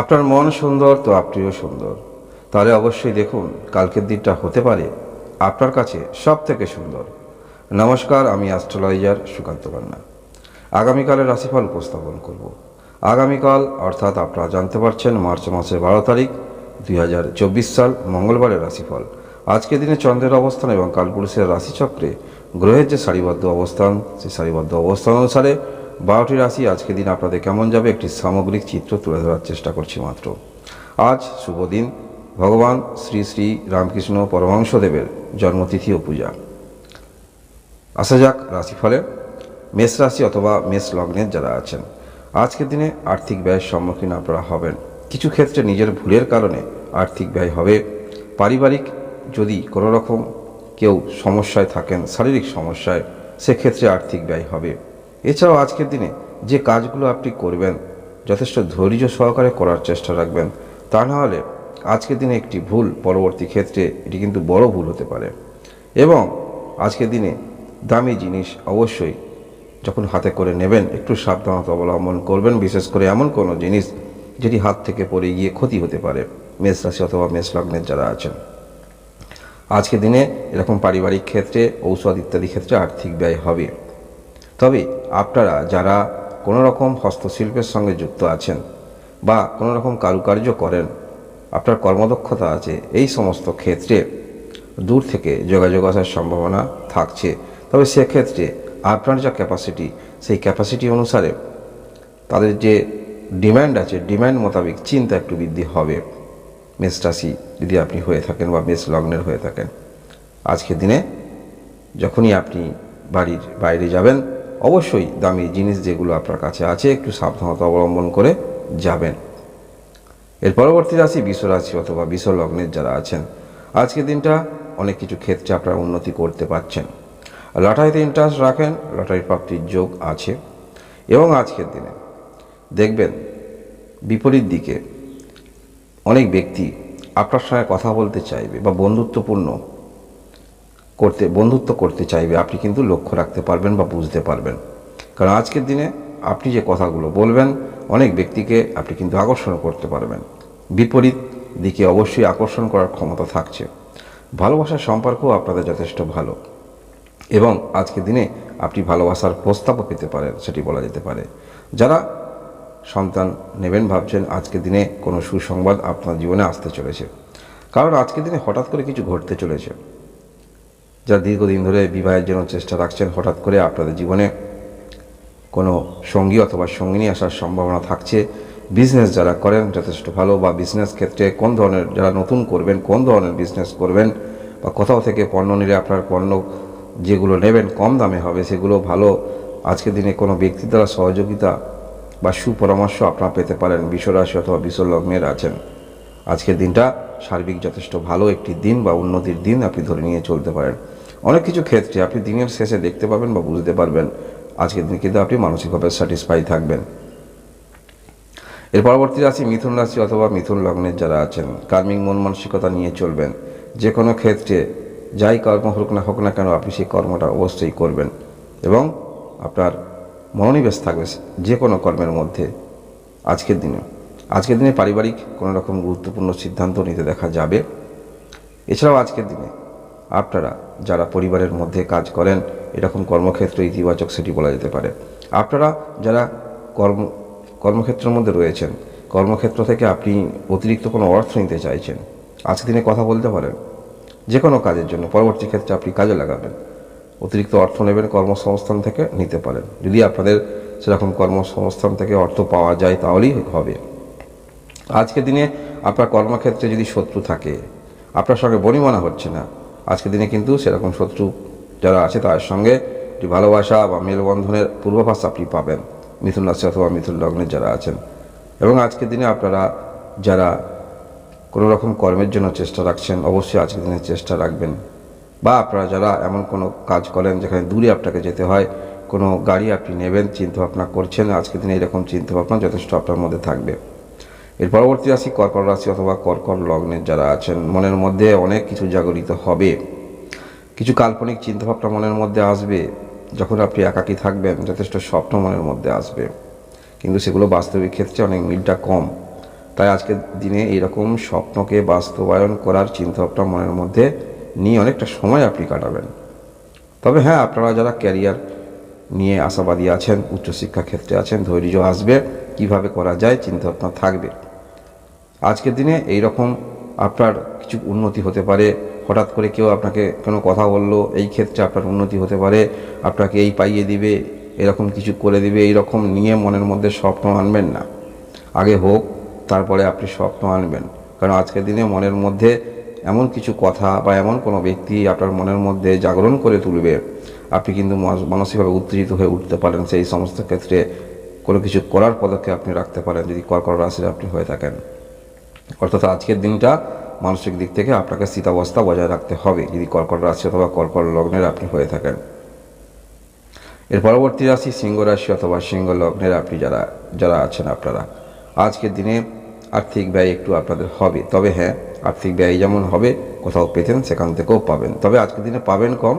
আপনার মন সুন্দর তো আপনিও সুন্দর। তাহলে অবশ্যই দেখুন, কালকের দিনটা হতে পারে আপনার কাছে সব থেকে সুন্দর। নমস্কার, আমি অ্যাস্ট্রোলজার সুকান্ত পান্না আগামীকালের রাশিফল উপস্থাপন করব। আগামীকাল, অর্থাৎ আপনারা জানতে পারছেন, মার্চ মাসের বারো তারিখ, দুই হাজার চব্বিশ সাল, মঙ্গলবারের রাশিফল। আজকের দিনে চন্দ্রের অবস্থান এবং কালপুরুষের রাশিচক্রে গ্রহের যে সারিবদ্ধ অবস্থান, সেই সারিবদ্ধ অবস্থান অনুসারে বারোটি রাশি আজকের দিন আপনাদের কেমন যাবে? একটি সামগ্রিক চিত্র তুলে ধরার চেষ্টা করছি মাত্র। আজ শুভ দিন। ভগবান শ্রী শ্রী রামকৃষ্ণ পরমহংসদেবের জন্মতিথি ও পূজা। আসা যাক রাশিফলে মেষ রাশি অথবা মেষ লগ্নের যারা আছেন, আজকের দিনে আর্থিক ব্যয়ের সম্মুখীন আপনারা হবেন। কিছু ক্ষেত্রে নিজের ভুলের কারণে আর্থিক ব্যয় হবে। পারিবারিক যদি কোনো রকম কেউ সমস্যায় থাকেন, শারীরিক সমস্যায়, সেক্ষেত্রে আর্থিক ব্যয় হবে। এছাড়াও আজকের দিনে যে কাজগুলো আপনি করবেন, যথেষ্ট ধৈর্য সহকারে করার চেষ্টা রাখবেন, তা না হলে আজকের দিনে একটি ভুল পরবর্তী ক্ষেত্রে এটি কিন্তু বড় ভুল হতে পারে। এবং আজকের দিনে দামি জিনিস অবশ্যই যখন হাতে করে নেবেন, একটু সাবধানতা অবলম্বন করবেন, বিশেষ করে এমন কোনো জিনিস যেটি হাত থেকে পড়ে গিয়ে ক্ষতি হতে পারে, মেষ রাশি অথবা মেষ লগ্নের যারা আছেন। আজকের দিনে এরকম পারিবারিক ক্ষেত্রে, ঔষধ ইত্যাদি ক্ষেত্রে আর্থিক ব্যয় হবে। তবে আপনারা যারা কোনো রকম হস্তশিল্পের সঙ্গে যুক্ত আছেন বা কোনো রকম কারুকার্য করেন, আপনার কর্মদক্ষতা আছে এই সমস্ত ক্ষেত্রে দূর থেকে যোগাযোগ আসার সম্ভাবনা থাকছে। তবে সেক্ষেত্রে আপনার যা ক্যাপাসিটি সেই ক্যাপাসিটি অনুসারে তাদের যে ডিম্যান্ড আছে ডিম্যান্ড মোতাবেক চিন্তা একটু বৃদ্ধি হবে। মেষ রাশি যদি আপনি হয়ে থাকেন বা মেষ লগ্নের হয়ে থাকেন, আজকের দিনে যখনই আপনি বাড়ির বাইরে যাবেন অবশ্যই দামি জিনিস যেগুলো আপনার কাছে আছে, একটু সাবধানতা অবলম্বন করে যাবেন। এর পরবর্তী রাশি বিশ্ব রাশি অথবা বিশ্ব লগ্নের যারা আছেন, আজকের দিনটা অনেক কিছু ক্ষেত্রে আপনারা উন্নতি করতে পারছেন। লটারিতে ইন্টারেস্ট রাখেন লটারি প্রাপ্তির যোগ আছে। এবং আজকের দিনে দেখবেন বিপরীত দিকে অনেক ব্যক্তি আপনার সঙ্গে কথা বলতে চাইবে বা বন্ধুত্বপূর্ণ করতে, বন্ধুত্ব করতে চাইবে, আপনি কিন্তু লক্ষ্য রাখতে পারবেন বা বুঝতে পারবেন। কারণ আজকের দিনে আপনি যে কথাগুলো বলবেন, অনেক ব্যক্তিকে আপনি কিন্তু আকর্ষণ করতে পারবেন। বিপরীত দিকে অবশ্যই আকর্ষণ করার ক্ষমতা থাকছে। ভালোবাসার সম্পর্কও আপনাদের যথেষ্ট ভালো। এবং আজকের দিনে আপনি ভালোবাসার প্রস্তাবও পেতে পারেন, সেটি বলা যেতে পারে। যারা সন্তান নেবেন ভাবছেন, আজকের দিনে কোনো সুসংবাদ আপনার জীবনে আসতে চলেছে। কারণ আজকের দিনে হঠাৎ করে কিছু ঘটতে চলেছে। যারা দীর্ঘদিন ধরে বিবাহের জন্য চেষ্টা রাখছেন, হঠাৎ করে আপনাদের জীবনে কোনো সঙ্গী অথবা সঙ্গিনী আসার সম্ভাবনা থাকছে। বিজনেস যারা করেন, যথেষ্ট ভালো বা বিজনেস ক্ষেত্রে কোন ধরনের, যারা নতুন করবেন, কোন ধরনের বিজনেস করবেন বা কোথাও থেকে পণ্য নিলে আপনার পণ্য যেগুলো নেবেন কম দামে হবে, সেগুলো ভালো। আজকের দিনে কোনো ব্যক্তির দ্বারা সহযোগিতা বা সুপরামর্শ আপনারা পেতে পারেন, বিশ্বরাশি অথবা বিশ্বলগ্নের আছেন। আজকের দিনটা সার্বিক যথেষ্ট ভালো একটি দিন বা উন্নতির দিন আপনি ধরে নিয়ে চলতে পারেন। অনেক কিছু ক্ষেত্রে আপনি দিনের শেষে দেখতে পাবেন বা বুঝতে পারবেন, আজকের দিন কিন্তু আপনি মানসিকভাবে স্যাটিসফাই থাকবেন। এর পরবর্তী রাশি মিথুন রাশি অথবা মিথুন লগ্নের যারা আছেন, কার্মিক মন মানসিকতা নিয়ে চলবেন। যে কোনো ক্ষেত্রে যাই কর্ম হোক না হোক না কেন আপনি সেই কর্মটা অবশ্যই করবেন এবং আপনার মনোনিবেশ থাকবে যে কোনো কর্মের মধ্যে আজকের দিনে। আজকের দিনে পারিবারিক কোনো রকম গুরুত্বপূর্ণ সিদ্ধান্ত নিতে দেখা যাবে। এছাড়াও আজকের দিনে আপনারা যারা পরিবারের মধ্যে কাজ করেন, এরকম কর্মক্ষেত্র ইতিবাচক সেটি বলা যেতে পারে। আপনারা যারা কর্ম, কর্মক্ষেত্রের মধ্যে রয়েছেন, কর্মক্ষেত্র থেকে আপনি অতিরিক্ত কোনো অর্থ নিতে চাইছেন, আজকে দিনে কথা বলতে পারেন। যে কোনো কাজের জন্য, পরবর্তী ক্ষেত্রে আপনি কাজে লাগাবেন। অতিরিক্ত অর্থ নেবেন কর্মসংস্থান থেকে নিতে পারেন। যদি আপনাদের সেরকম কর্মসংস্থান থেকে অর্থ পাওয়া যায়, তাহলেই হবে। আজকের দিনে আপনার কর্মক্ষেত্রে যদি শত্রু থাকে, আপনার সঙ্গে বনিমনা হচ্ছে না আজকের দিনে কিন্তু সেরকম শত্রু যারা আছে তার সঙ্গে একটি ভালোবাসা বা মেলবন্ধনের পূর্বাভাস আপনি পাবেন। মিথুন রাশি অথবা মিথুন লগ্নের যারা আছেন। এবং আজকের দিনে আপনারা যারা কোনো রকম কর্মের জন্য চেষ্টা রাখছেন, অবশ্যই আজকের দিনে চেষ্টা রাখবেন। বা আপনারা যারা এমন কোনো কাজ করেন যেখানে দূরে আপনাকে যেতে হয়, কোনো গাড়ি আপনি নেবেন, চিন্তাভাবনা করছেন, আজকের দিনে এরকম চিন্তাভাবনা যথেষ্ট আপনার মধ্যে থাকবে। এর পরবর্তী রাশি কর্কট রাশি অথবা কর্কট লগ্নের যারা আছেন, মনের মধ্যে অনেক কিছু জাগরিত হবে। কিছু কাল্পনিক চিন্তাভাবনা মনের মধ্যে আসবে। যখন আপনি একাকী থাকবেন, যথেষ্ট স্বপ্ন মনের মধ্যে আসবে। কিন্তু সেগুলো বাস্তবিক ক্ষেত্রে অনেক মিলটা কম। তাই আজকের দিনে এইরকম স্বপ্নকে বাস্তবায়ন করার চিন্তাভাবনা মনের মধ্যে নিয়ে অনেকটা সময় আপনি কাটাবেন। তবে হ্যাঁ আপনারা যারা ক্যারিয়ার নিয়ে আশাবাদী আছেন উচ্চশিক্ষা ক্ষেত্রে আছেন, ধৈর্য আসবে। কীভাবে করা যায় চিন্তাভাবনা থাকবে। আজকের দিনে এই রকম আপনার কিছু উন্নতি হতে পারে। হঠাৎ করে কেউ আপনাকে কোনো কথা বলল, এই ক্ষেত্রে আপনার উন্নতি হতে পারে। আপনাকে এই পাইয়ে দিবে, এরকম কিছু করে দিবে এই রকম নিয়ে মনের মধ্যে স্বপ্ন আনবেন না। আগে হোক, তারপরে আপনি স্বপ্ন আনবেন। কারণ আজকের দিনে মনের মধ্যে এমন কিছু কথা বা এমন কোনো ব্যক্তি আপনার মনের মধ্যে জাগরণ করে তুলবে। আপনি কিন্তু মানসিকভাবে উত্তেজিত হয়ে উঠতে পারেন সেই সমস্ত ক্ষেত্রে। কোনো কিছু করার পদক্ষেপ আপনি রাখতে পারেন যদি কর্কট রাশির আপনি হয়ে থাকেন। অর্থাৎ আজকের দিনটা মানসিক দিক থেকে আপনাকে স্থিতাবস্থা বজায় রাখতে হবে যদি কর্কট রাশি অথবা কর্কট লগ্নের আপনি হয়ে থাকেন। এর পরবর্তী রাশি সিংহ রাশি অথবা সিংহ লগ্নের আপনি যারা যারা আছেন আপনারা। আজকের দিনে আর্থিক ব্যয় একটু আপনাদের হবে। তবে হ্যাঁ আর্থিক ব্যয় যেমন হবে, কোথাও পেতেন, সেখান থেকেও পাবেন। তবে আজকের দিনে পাবেন কম,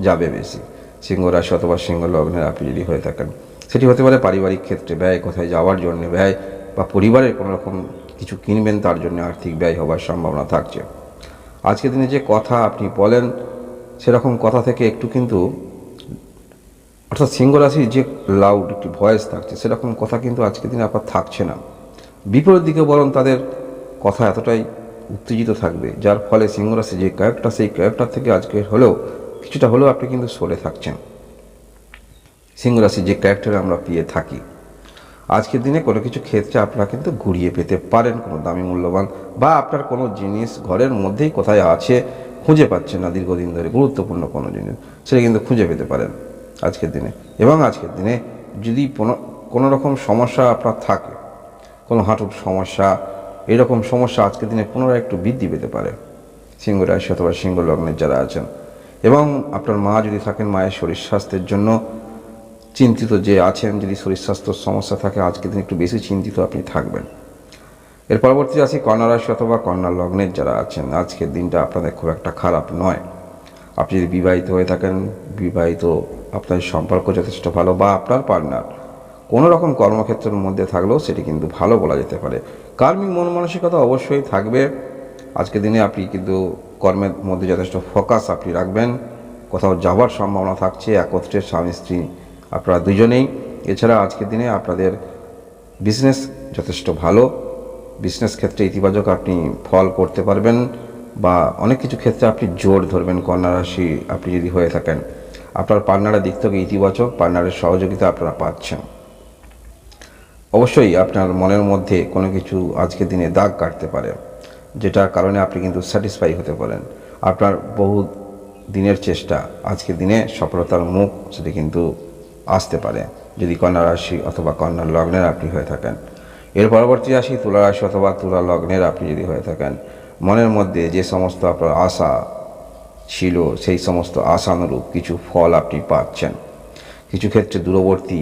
যাবে বেশি। সিংহ রাশি অথবা সিংহ লগ্নের আপনি যদি হয়ে থাকেন। সেটি হতে পারে পারিবারিক ক্ষেত্রে ব্যয়, কোথায় যাওয়ার জন্য ব্যয় বা পরিবারের কোনো রকম কিছু কিনবেন তার জন্য আর্থিক ব্যয় হবার সম্ভাবনা থাকছে। আজকের দিনে যে কথা আপনি বলেন, সেরকম কথা থেকে একটু কিন্তু অর্থাৎ সিংহ রাশির যে লাউড একটি ভয়েস থাকছে, সেরকম কথা কিন্তু আজকের দিনে আপনার থাকছে না। বিপরীত দিকে বরং তাদের কথা এতটাই উত্তেজিত থাকবে, যার ফলে সিংহ রাশি যে ক্যারেক্টার সেই ক্যারেক্টার থেকে আজকে হলেও, কিছুটা হলেও আপনি কিন্তু সরে থাকছেন। সিংহ রাশির যে ক্যারেক্টার আমরা পেয়ে থাকি। আজকের দিনে কোনো কিছু ক্ষেত্রে আপনারা কিন্তু ঘুরিয়ে পেতে পারেন, কোনো দামি মূল্যবান বা আপনার কোনো জিনিস ঘরের মধ্যেই কোথায় আছে খুঁজে পাচ্ছেন না দীর্ঘদিন ধরে, গুরুত্বপূর্ণ কোনো জিনিস, সেটা কিন্তু খুঁজে পেতে পারেন আজকের দিনে। এবং আজকের দিনে যদি কোনো কোনো রকম সমস্যা আপনার থাকে, কোনো হাঁটুর সমস্যা, এরকম সমস্যা আজকের দিনে পুনরায় একটু বৃদ্ধি পেতে পারে সিংহ রাশি অথবা সিংহ লগ্নের যারা আছেন। এবং আপনার মা যদি থাকেন মায়ের শরীর স্বাস্থ্যের জন্য চিন্তিত যে আছেন, যদি শরীর স্বাস্থ্যর সমস্যা থাকে, আজকের দিন একটু বেশি চিন্তিত আপনি থাকবেন। এর পরবর্তী আছে কন্যা রাশি অথবা কন্যা লগ্নের যারা আছেন, আজকের দিনটা আপনাদের খুব একটা খারাপ নয়। আপনি যদি বিবাহিত হয়ে থাকেন, বিবাহিত আপনার সম্পর্ক যথেষ্ট ভালো বা আপনার পার্টনার, কোনো রকম কর্মক্ষেত্রের মধ্যে থাকলেও সেটি কিন্তু ভালো বলা যেতে পারে। কার্মিক মন মানসিকতা অবশ্যই থাকবে। আজকের দিনে আপনি কিন্তু কর্মের মধ্যে যথেষ্ট ফোকাস আপনি রাখবেন। কোথাও যাওয়ার সম্ভাবনা থাকছে, একত্রে স্বামী স্ত্রী আপনারা দুজনেই। এছাড়া আজকের দিনে আপনাদের বিজনেস যথেষ্ট ভালো। বিজনেস ক্ষেত্রে ইতিবাচক আপনি ফল করতে পারবেন বা অনেক কিছু ক্ষেত্রে আপনি জোর ধরবেন কন্যা রাশি আপনি যদি হয়ে থাকেন। আপনার পার্টনারের দিক থেকে ইতিবাচক, পার্টনারের সহযোগিতা আপনারা পাচ্ছেন। অবশ্যই আপনার মনের মধ্যে কোনো কিছু আজকের দিনে দাগ কাটতে পারে, যেটার কারণে আপনি কিন্তু স্যাটিসফাই হতে পারেন। আপনার বহু দিনের চেষ্টা আজকের দিনে সফলতার মুখ সেটি কিন্তু আসতে পারে, যদি কন্যা রাশি অথবা কন্যা লগ্নের আপনি হয়ে থাকেন। এর পরবর্তী রাশি তুলা রাশি অথবা তুলা লগ্নের আপনি যদি হয়ে থাকেন, মনের মধ্যে যে সমস্ত আপনার আশা ছিল, সেই সমস্ত আশানুরূপ কিছু ফল আপনি পাচ্ছেন। কিছু ক্ষেত্রে দূরবর্তী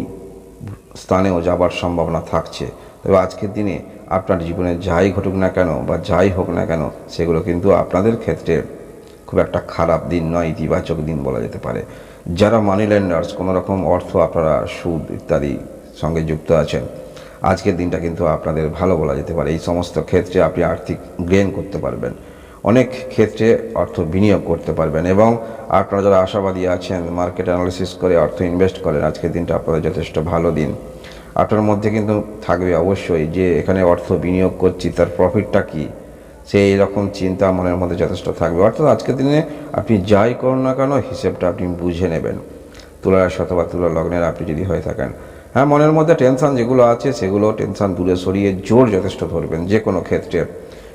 স্থানেও যাবার সম্ভাবনা থাকছে। তবে আজকের দিনে আপনার জীবনে যাই ঘটুক না কেন বা যাই হোক না কেন, সেগুলো কিন্তু আপনাদের ক্ষেত্রে খুব একটা খারাপ দিন নয়, ইতিবাচক দিন বলা যেতে পারে। যারা মানি ল্যান্ডার্স কোনো রকম অর্থ আপনারা সুদ ইত্যাদি সঙ্গে যুক্ত আছেন, আজকের দিনটা কিন্তু আপনাদের ভালো বলা যেতে পারে। এই সমস্ত ক্ষেত্রে আপনি আর্থিক গেন করতে পারবেন, অনেক ক্ষেত্রে অর্থ বিনিয়োগ করতে পারবেন এবং আপনারা যারা আশাবাদী আছেন মার্কেট অ্যানালিসিস করে অর্থ ইনভেস্ট করেন, আজকের দিনটা আপনাদের যথেষ্ট ভালো দিন। আপনার মধ্যে কিন্তু থাকবে অবশ্যই যে এখানে অর্থ বিনিয়োগ করছি, তার প্রফিটটা কী? সেই রকম চিন্তা মনের মধ্যে যথেষ্ট থাকবে। অর্থাৎ আজকের দিনে আপনি যাই করুন না কেন, হিসেবটা আপনি বুঝে নেবেন। তুলা রাশি অথবা তুলা লগ্নের আপনি যদি হয়ে থাকেন হ্যাঁ মনের মধ্যে টেনশান যেগুলো আছে, সেগুলো টেনশান দূরে সরিয়ে জোর যথেষ্ট ধরবেন যে কোনো ক্ষেত্রে।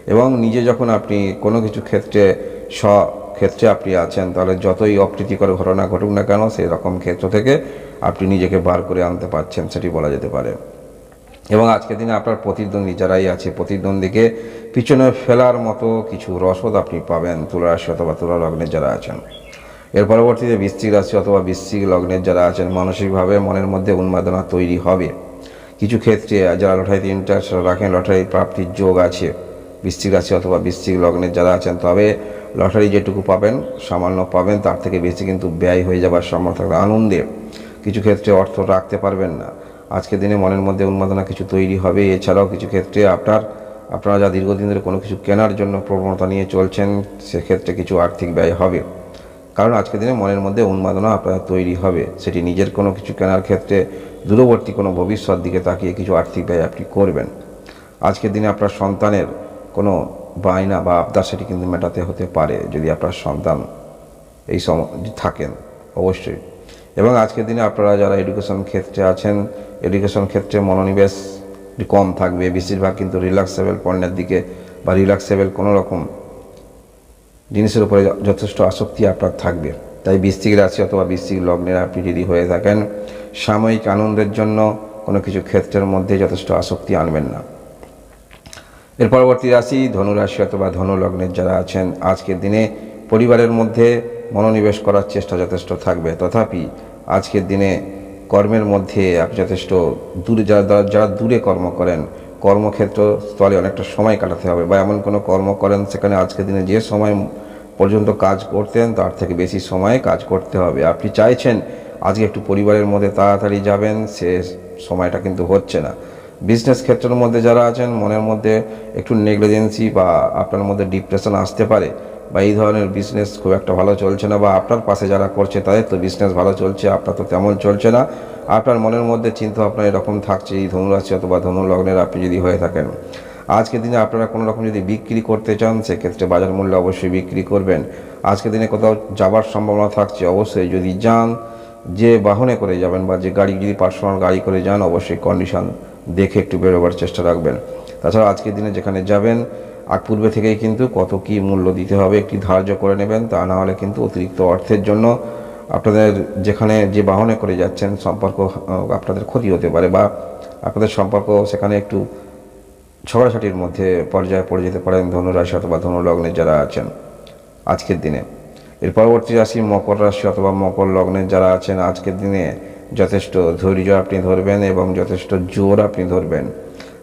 এবং নিজে যখন আপনি কোনো কিছু ক্ষেত্রে স্ব ক্ষেত্রে আপনি আছেন, তাহলে যতই অপ্রীতিকর ঘটনা ঘটুক না কেন, সেই রকম ক্ষেত্র থেকে আপনি নিজেকে বার করে আনতে পারছেন, সেটি বলা যেতে পারে। এবং আজকের দিনে আপনার প্রতিদ্বন্দ্বী যারাই আছে, প্রতিদ্বন্দ্বীকে পিছনে ফেলার মতো কিছু রসদ আপনি পাবেন তুলা রাশি অথবা তুলা লগ্নের যারা আছেন। এর পরবর্তীতে বৃশ্চিক রাশি অথবা বৃশ্চিক লগ্নের যারা আছেন, মানসিকভাবে মনের মধ্যে উন্মাদনা তৈরি হবে। কিছু ক্ষেত্রে যারা লটারিতে ইন্টারেস্ট রাখেন, লটারি প্রাপ্তির যোগ আছে, বৃশ্চিক রাশি অথবা বৃশ্চিক লগ্নের যারা আছেন, তবে লটারি যেটুকু পাবেন, সামান্য পাবেন, তার থেকে বেশি কিন্তু ব্যয় হয়ে যাবার সম্ভাবনা থাকবে আনন্দে। কিছু ক্ষেত্রে অর্থ রাখতে পারবেন না। আজকের দিনে মনের মধ্যে উন্মাদনা কিছু তৈরি হবে। এছাড়াও কিছু ক্ষেত্রে আপনার, আপনারা যা দীর্ঘদিন ধরে কোনো কিছু কেনার জন্য প্রবণতা নিয়ে চলছেন, সেক্ষেত্রে কিছু আর্থিক ব্যয় হবে। কারণ আজকের দিনে মনের মধ্যে উন্মাদনা আপনার তৈরি হবে। সেটি নিজের কোনো কিছু কেনার ক্ষেত্রে দূরবর্তী কোনো ভবিষ্যৎ দিকে তাকিয়ে কিছু আর্থিক ব্যয় আপনি করবেন। আজকের দিনে আপনার সন্তানের কোনো বায়না বা আবদার সেটি কিন্তু মেটাতে হতে পারে, যদি আপনার সন্তান এই সম থাকেন। অবশ্যই। এবং আজকের দিনে আপনারা যারা এডুকেশন ক্ষেত্রে আছেন এডুকেশন ক্ষেত্রে মনোনিবেশ কম থাকবে। বেশিরভাগ কিন্তু রিল্যাক্সেবল পণ্যের দিকে বা রিল্যাক্সেবল কোনো রকম জিনিসের উপরে যথেষ্ট আসক্তি আপনার থাকবে। তাই বৃশ্চিক রাশি অথবা বৃশ্চিক লগ্নের আপনি যদি হয়ে থাকেন, সাময়িক আনন্দের জন্য কোনো কিছু ক্ষেত্রের মধ্যে যথেষ্ট আসক্তি আনবেন না। এর পরবর্তী রাশি ধনুরাশি অথবা ধনু লগ্নের যারা আছেন, আজকের দিনে পরিবারের মধ্যে মনোনিবেশ করার চেষ্টা যথেষ্ট থাকবে। তথাপি আজকের দিনে কর্মের মধ্যে আপনি যথেষ্ট দূরে, যারা, যারা- দূরে কর্ম করেন, কর্মক্ষেত্র স্থলে অনেকটা সময় কাটাতে হবে বা এমন কোনো কর্ম করেন সেখানে আজকের দিনে যে সময় পর্যন্ত কাজ করতেন, তার থেকে বেশি সময়ে কাজ করতে হবে। আপনি চাইছেন আজকে একটু পরিবারের মধ্যে তাড়াতাড়ি যাবেন, সে সময়টা কিন্তু হচ্ছে না। বিজনেস ক্ষেত্রের মধ্যে যারা আছেন, মনের মধ্যে একটু নেগলিজেন্সি বা আপনার মধ্যে ডিপ্রেশন আসতে পারে। বা এই ধরনের বিজনেস খুব একটা ভালো চলছে না বা আপনার পাশে যারা করছে তাদের তো বিজনেস ভালো চলছে, আপনার তো তেমন চলছে না। আপনার মনের মধ্যে চিন্তা ভাবনা এরকম থাকছে, এই ধনুরাশি অথবা ধনু লগ্নের আপনি যদি হয়ে থাকেন। আজকের দিনে আপনারা কোনো রকম যদি বিক্রি করতে চান, সেক্ষেত্রে বাজার মূল্য অবশ্যই বিক্রি করবেন। আজকের দিনে কোথাও যাবার সম্ভাবনা থাকছে, অবশ্যই যদি যান, যে বাহনে করে যাবেন বা যে গাড়ি, যদি পার্সোনাল গাড়ি করে যান, অবশ্যই কন্ডিশন দেখে একটু বেরোবার চেষ্টা রাখবেন। তাছাড়া আজকের দিনে যেখানে যাবেন আর পূর্বে থেকেই কিন্তু কত কি মূল্য দিতে হবে, একটি ধার্য করে নেবেন, তা না হলে কিন্তু অতিরিক্ত অর্থের জন্য আপনাদের যেখানে যে বাহনে করে যাচ্ছেন, সম্পর্ক আপনাদের ক্ষতি হতে পারে বা আপনাদের সম্পর্ক সেখানে একটু ঝগড়াঝাটির মধ্যে পর্যায়ে পড়ে যেতে পারেন ধনুরাশি অথবা ধনু লগ্নে যারা আছেন আজকের দিনে। এর পরবর্তী রাশি মকর রাশি অথবা মকর লগ্নের যারা আছেন আজকের দিনে যথেষ্ট ধৈর্য আপনি ধরবেন এবং যথেষ্ট জোর আপনি ধরবেন।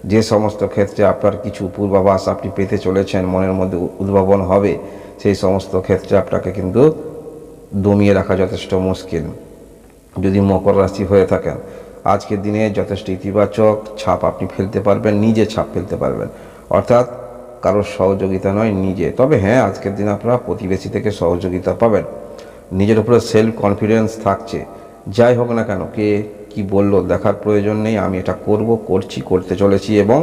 যে সমস্ত ক্ষেত্রে আপনার কিছু পূর্বাভাস আপনি পেতে চলেছেন, মনের মধ্যে উদ্ভাবন হবে, সেই সমস্ত ক্ষেত্রে আপনাকে কিন্তু দমিয়ে রাখা যথেষ্ট মুশকিল। যদি মকর রাশি হয়ে থাকেন, আজকের দিনে যথেষ্ট ইতিবাচক ছাপ আপনি ফেলতে পারবেন, নিজে ছাপ ফেলতে পারবেন। অর্থাৎ কারোর সহযোগিতা নয়, নিজে। তবে হ্যাঁ আজকের দিনে আপনারা প্রতিবেশী থেকে সহযোগিতা পাবেন। নিজের উপরে সেলফ কনফিডেন্স থাকছে। যাই হোক না কেন, কে কি বলল দেখার প্রয়োজন নেই, আমি এটা করব, করছি, করতে চলেছি এবং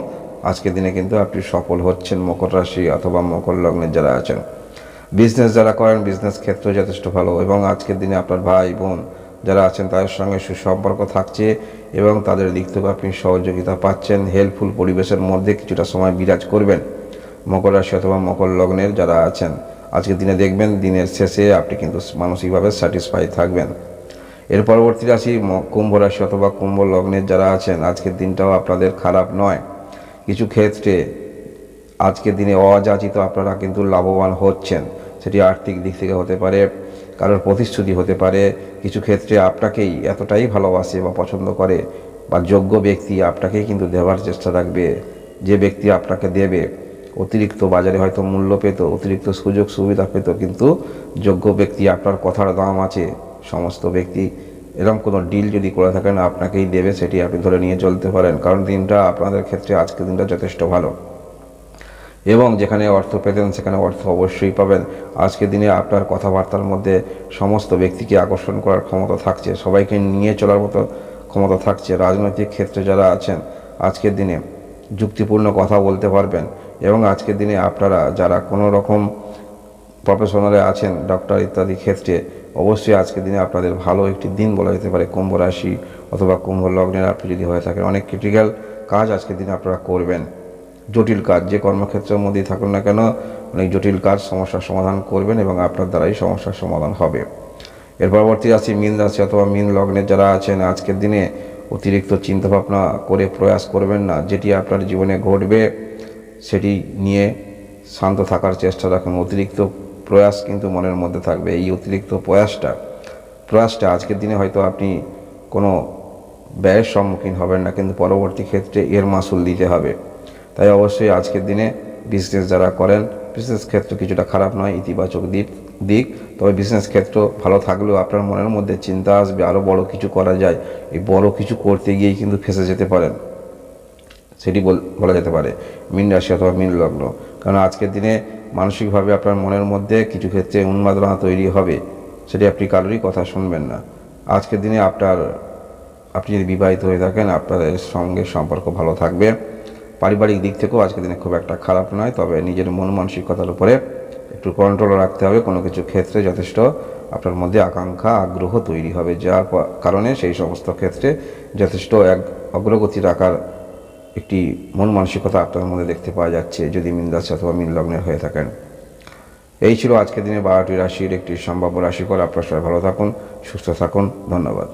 আজকের দিনে কিন্তু আপনি সফল হচ্ছেন মকর রাশি অথবা মকর লগ্নের যারা আছেন। বিজনেস যারা করেন বিজনেস ক্ষেত্র যথেষ্ট ভালো এবং আজকের দিনে আপনার ভাই, বোন যারা আছেন, তাদের সঙ্গে সুসম্পর্ক থাকছে এবং তাদের দিক থেকে আপনি সহযোগিতা পাচ্ছেন হেল্পফুল পরিবেশের মধ্যে কিছুটা সময় বিরাজ করবেন মকর রাশি অথবা মকর লগ্নের যারা আছেন। আজকের দিনে দেখবেন, দিনের শেষে আপনি কিন্তু মানসিকভাবে স্যাটিসফাই থাকবেন। এর পরবর্তী রাশি কুম্ভ রাশি অথবা কুম্ভ লগ্নের যারা আছেন, আজকের দিনটাও আপনাদের খারাপ নয়। কিছু ক্ষেত্রে আজকের দিনে অযাচিত আপনারা কিন্তু লাভবান হচ্ছেন। সেটি আর্থিক দিক থেকে হতে পারে, কারোর প্রতিশ্রুতি হতে পারে। কিছু ক্ষেত্রে আপনাকেই এতটাই ভালোবাসে বা পছন্দ করে বা যোগ্য ব্যক্তি আপনাকেই কিন্তু দেওয়ার চেষ্টা রাখবে যে ব্যক্তি আপনাকে দেবে, অতিরিক্ত বাজারে হয়তো মূল্য পেত, অতিরিক্ত সুযোগ সুবিধা পেত, কিন্তু যোগ্য ব্যক্তি আপনার কথার দাম আছে। সমস্ত ব্যক্তি এরকম কোনো ডিল যদি করে থাকেন, আপনাকেই দেবে, সেটি আপনি ধরে নিয়ে চলতে পারেন। কারণ দিনটা আপনাদের ক্ষেত্রে আজকের দিনটা যথেষ্ট ভালো। এবং যেখানে অর্থ পেতেন, সেখানে অর্থ অবশ্যই পাবেন। আজকের দিনে আপনার কথাবার্তার মধ্যে সমস্ত ব্যক্তিকে আকর্ষণ করার ক্ষমতা থাকছে। সবাইকে নিয়ে চলার মতো ক্ষমতা থাকছে। রাজনৈতিক ক্ষেত্রে যারা আছেন, আজকের দিনে যুক্তিপূর্ণ কথা বলতে পারবেন। এবং আজকের দিনে আপনারা যারা কোনো রকম প্রফেশনালে আছেন ডক্টর ইত্যাদি ক্ষেত্রে অবশ্যই আজকের দিনে আপনাদের ভালো একটি দিন বলা যেতে পারে, কুম্ভ রাশি অথবা কুম্ভ লগ্নের আপনি যদি হয়ে থাকেন, অনেক ক্রিটিক্যাল কাজ আজকের দিনে আপনারা করবেন। জটিল কাজ, যে কর্মক্ষেত্রের মধ্যেই থাকুন না কেন, অনেক জটিল কাজ সমস্যার সমাধান করবেন এবং আপনার দ্বারাই সমস্যার সমাধান হবে। এর পরবর্তী রাশি মীন রাশি অথবা মিন লগ্নের যারা আছেন, আজকের দিনে অতিরিক্ত চিন্তাভাবনা করে প্রয়াস করবেন না, যেটি আপনার জীবনে ঘটবে, সেটি নিয়ে শান্ত থাকার চেষ্টা রাখুন। অতিরিক্ত প্রয়াস কিন্তু মনের মধ্যে থাকবে, এই অতিরিক্ত প্রয়াসটা। প্রয়াসটা আজকের দিনে হয়তো আপনি কোনো ব্যয়ের সম্মুখীন হবেন না, কিন্তু পরবর্তী ক্ষেত্রে এর মাসুল দিতে হবে। তাই অবশ্যই আজকের দিনে বিজনেস যারা করেন বিজনেস ক্ষেত্র কিছুটা খারাপ নয়, ইতিবাচক দিক দিক। তবে বিজনেস ক্ষেত্র ভালো থাকলেও আপনার মনের মধ্যে চিন্তা আসবে আরও বড় কিছু করা যায়। এই বড় কিছু করতে গিয়েই কিন্তু ফেসে যেতে পারেন। সেটি বল- যেতে পারে, মীন রাশি অথবা মীন লগ্ন। কারণ আজকের দিনে মানসিকভাবে আপনার মনের মধ্যে কিছু ক্ষেত্রে উন্মাদনা তৈরি হবে, সেটি আপনি কারোরই কথা শুনবেন না। আজকের দিনে আপনার, আপনি যদি বিবাহিত হয়ে থাকেন, আপনাদের সঙ্গে সম্পর্ক ভালো থাকবে। পারিবারিক দিক থেকেও আজকের দিনে খুব একটা খারাপ নয়, তবে নিজের মন মানসিকতার উপরে একটু কন্ট্রোল রাখতে হবে। কোনো কিছু ক্ষেত্রে যথেষ্ট আপনার মধ্যে আকাঙ্ক্ষা, আগ্রহ তৈরি হবে, যার কারণে সেই সমস্ত ক্ষেত্রে যথেষ্ট এক অগ্রগতি রাখার একটি মন মানসিকতা আপনার মধ্যে দেখতে পাওয়া যাচ্ছে যদি মিন রাশি অথবা মিন লগ্নের হয়ে থাকেন। এই ছিল আজকের দিনে বারোটি রাশির একটি সম্ভাব্য রাশিফল। আপনার সবাই ভালো থাকুন, সুস্থ থাকুন। ধন্যবাদ।